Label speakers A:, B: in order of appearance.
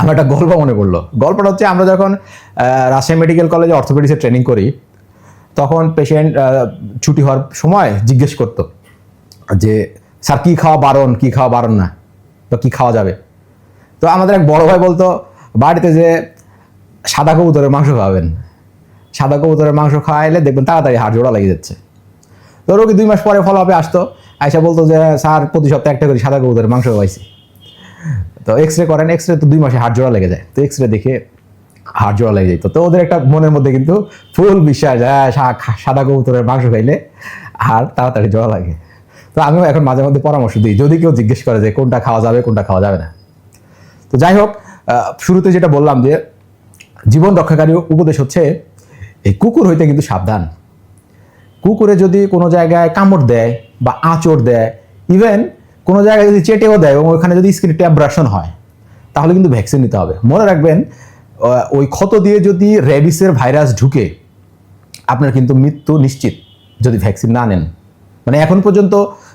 A: আমার একটা গল্প মনে পড়ল। গল্পটা হচ্ছে আমরা যখন রাজশাহী মেডিকেল কলেজে অর্থোপেডিক্সের ট্রেনিং করি, তখন পেশেন্ট ছুটি হওয়ার সময় জিজ্ঞেস করতো যে, স্যার, কী খাওয়া বারণ? কী খাওয়া বারণ না? তো কী খাওয়া যাবে? তো আমাদের এক বড় ভাই বলতো, বাড়িতে যে সাদা কবুতরের মাংস খাওয়াবেন সাদা কবুতরের মাংস খাওয়াইলে দেখবেন তাড়াতাড়ি হাড় জোড়া লেগে যাচ্ছে। তো রোগী দুই মাস পরে ফলো আপে আসতো আয়সা বলতো যে, স্যার, প্রতি সপ্তাহে একটা করে সাদা কবুতরের মাংস খাওয়াইছি। তো এক্স রে করেন এক্স রে তো দুই মাসে হাড় জোড়া লেগে যায়। তো এক্স রে দেখে হাড় জোড়া লেগে যেত তো ওদের একটা মনের মধ্যে কিন্তু ফুল বিশ্বাস হ্যাঁ সাদা কবুতরের মাংস খাইলে হাড় তাড়াতাড়ি জোড়া লাগে। তো আমিও এখন মাঝে মধ্যে পরামর্শ দিই, যদি কেউ জিজ্ঞেস করে যে কোনটা খাওয়া যাবে, কোনটা খাওয়া যাবে না। তো যাই হোক শুরুতে যেটা বললাম যে জীবন রক্ষাকারী উপদেশ হচ্ছে এই কুকুর হইতে কিন্তু সাবধান। কুকুরে যদি কোনো জায়গায় কামড় দেয় বা আঁচড় দেয় ইভেন কোনো জায়গায় যদি চেটেও দেয় এবং ওখানে যদি স্কিন ট্যাব্রাশন হয়, তাহলে কিন্তু ভ্যাকসিন নিতে হবে। মনে রাখবেন ওই ক্ষত দিয়ে যদি র্যাবিসের ভাইরাস ঢুকে, আপনার কিন্তু মৃত্যু নিশ্চিত যদি ভ্যাকসিন না নেন। মানে এখন পর্যন্ত